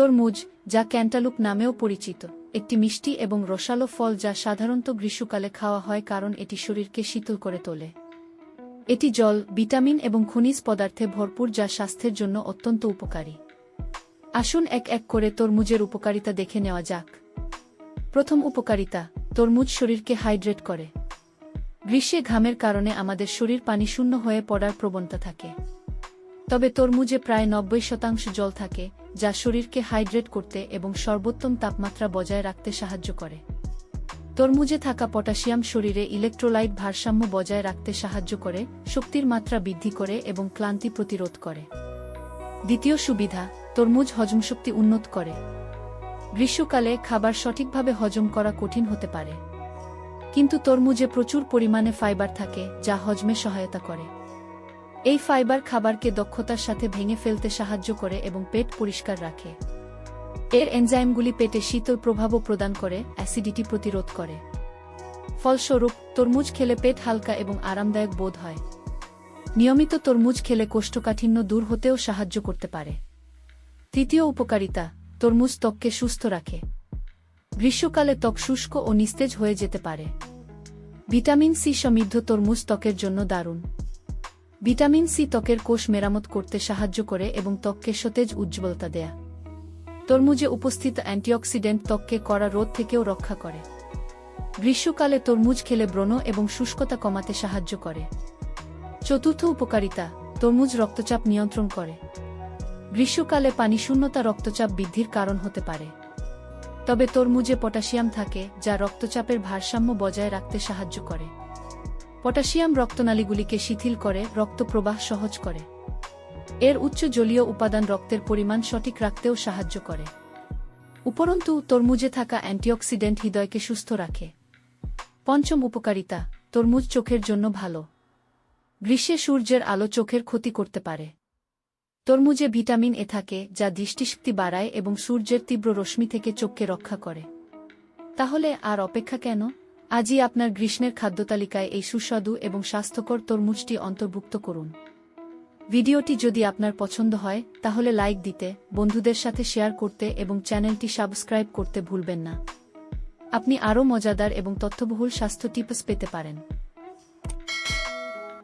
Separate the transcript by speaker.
Speaker 1: তরমুজ, যা ক্যান্টালুপ নামেও পরিচিত, একটি মিষ্টি এবং রসালো ফল যা সাধারণত গ্রীষ্মকালে খাওয়া হয় কারণ এটি শরীরকে শীতল করে তোলে। এটি জল, ভিটামিন এবং খনিজ পদার্থে ভরপুর যা স্বাস্থ্যের জন্য অত্যন্ত উপকারী। আসুন এক এক করে তরমুজের উপকারিতা দেখে নেওয়া যাক। প্রথম উপকারিতা, তরমুজ শরীরকে হাইড্রেট করে। গ্রীষ্মে ঘামের কারণে আমাদের শরীর পানি শূন্য হয়ে পড়ার প্রবণতা থাকে। তবে তরমুজে প্রায় নব্বই শতাংশ জল থাকে, যা শরীরকে হাইড্রেট করতে এবং সর্বোত্তম তাপমাত্রা বজায় রাখতে সাহায্য করে। তরমুজে থাকা পটাশিয়াম শরীরে ইলেকট্রোলাইট ভারসাম্য বজায় রাখতে সাহায্য করে, শক্তির মাত্রা বৃদ্ধি করে এবং ক্লান্তি প্রতিরোধ করে। দ্বিতীয় সুবিধা, তরমুজ হজমশক্তি উন্নত করে। গ্রীষ্মকালে খাবার সঠিকভাবে হজম করা কঠিন হতে পারে। কিন্তু তরমুজে প্রচুর পরিমাণে ফাইবার থাকে, যা হজমে সহায়তা করে। এই ফাইবার খাবারকে দক্ষতার সাথে ভেঙে ফেলতে সাহায্য করে এবং পেট পরিষ্কার রাখে। এর এনজাইমগুলি পেটে শীতল প্রভাবও প্রদান করে, অ্যাসিডিটি প্রতিরোধ করে। ফলস্বরূপ, তরমুজ খেলে পেট হালকা এবং আরামদায়ক বোধ হয়। নিয়মিত তরমুজ খেলে কোষ্ঠকাঠিন্য দূর হতেও সাহায্য করতে পারে। তৃতীয় উপকারিতা, তরমুজ ত্বককে সুস্থ রাখে। গ্রীষ্মকালে ত্বক শুষ্ক ও নিস্তেজ হয়ে যেতে পারে। ভিটামিন সি সমৃদ্ধ তরমুজ ত্বকের জন্য দারুণ। ভিটামিন সি ত্বকের কোষ মেরামত করতে সাহায্য করে এবং ত্বককে সতেজ উজ্জ্বলতা দেয়া। তরমুজে উপস্থিত অ্যান্টিঅক্সিডেন্ট ত্বককে করা রোদ থেকেও রক্ষা করে। গ্রীষ্মকালে তরমুজ খেলে ব্রণ এবং শুষ্কতা কমাতে সাহায্য করে। চতুর্থ উপকারিতা, তরমুজ রক্তচাপ নিয়ন্ত্রণ করে। গ্রীষ্মকালে পানি শূন্যতা রক্তচাপ বৃদ্ধির কারণ হতে পারে। তবে তরমুজে পটাশিয়াম থাকে, যা রক্তচাপের ভারসাম্য বজায় রাখতে সাহায্য করে। পটাশিয়াম রক্তনালীগুলিকে শিথিল করে রক্ত প্রবাহ সহজ করে। এর উচ্চ জলীয় উপাদান রক্তের পরিমাণ সঠিক রাখতেও সাহায্য করে। উপরন্তু, তরমুজে থাকা অ্যান্টিঅক্সিডেন্ট হৃদয়কে সুস্থ রাখে। পঞ্চম উপকারিতা, তরমুজ চোখের জন্য ভালো। গ্রীষ্মে সূর্যের আলো চোখের ক্ষতি করতে পারে। তরমুজে ভিটামিন এ থাকে, যা দৃষ্টিশক্তি বাড়ায় এবং সূর্যের তীব্র রশ্মি থেকে চোখকে রক্ষা করে। তাহলে আর অপেক্ষা কেন? আজই আপনার গ্রীষ্মের খাদ্যতালিকায় এই সুস্বাদু এবং স্বাস্থ্যকর তরমুজটি অন্তর্ভুক্ত করুন। ভিডিওটি যদি আপনার পছন্দ হয়, তাহলে লাইক দিতে, বন্ধুদের সাথে শেয়ার করতে এবং চ্যানেলটি সাবস্ক্রাইব করতে ভুলবেন না। আপনি আরও মজাদার এবং তথ্যবহুল স্বাস্থ্য টিপস পেতে পারেন।